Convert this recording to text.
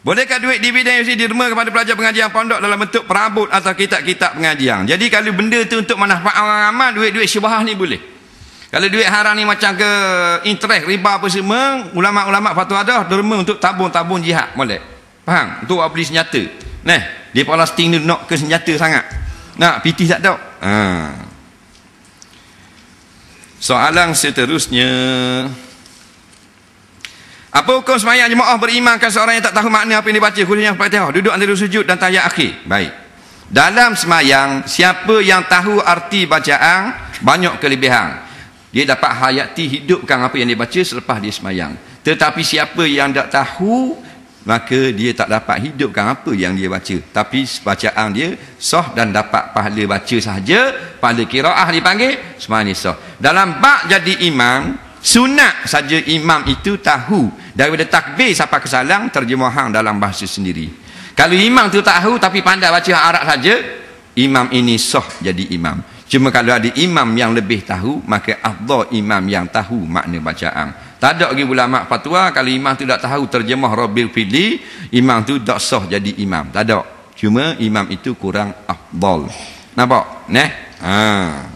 Bolehkah duit dividen UC derma kepada pelajar pengajian pondok dalam bentuk perabot atau kitab-kitab pengajian? Jadi kalau benda tu untuk manfaat orang ramai, duit-duit syubhah ni boleh. Kalau duit haram ni macam ke interest, riba apa semua, ulama-ulama fatwa dah derma untuk tabung-tabung jihad. Boleh. Faham? Untuk beli senjata. Nah, di Palestin ni nak ke senjata sangat. Nak pitih tak tahu. Ha. Soalan seterusnya. Apa hukum semayang jemaah berimankan seorang yang tak tahu makna apa yang dibaca khususnya Fatihah duduk antara sujud dan tahiyat akhir. Baik. Dalam semayang siapa yang tahu arti bacaan banyak kelebihan. Dia dapat hayati hidupkan apa yang dibaca selepas dia semayang. Tetapi siapa yang tak tahu maka dia tak dapat hidupkan apa yang dia baca. Tapi bacaan dia sah dan dapat pahala baca sahaja. Pahala kiraah dipanggil semayang sah. Dalam bak jadi imam Sunat saja imam itu tahu daripada takbir sampai kesalang terjemahan dalam bahasa sendiri. Kalau imam tu tahu tapi pandai baca Arab saja, imam ini sah jadi imam. Cuma kalau ada imam yang lebih tahu, maka afdal imam yang tahu makna bacaan. Tak ada lagi ulama fatwa kalau imam tu tak tahu terjemah Rabil Fidli, imam tu tak sah jadi imam. Tak ada. Cuma imam itu kurang afdal. Nampak? Neh? Ha.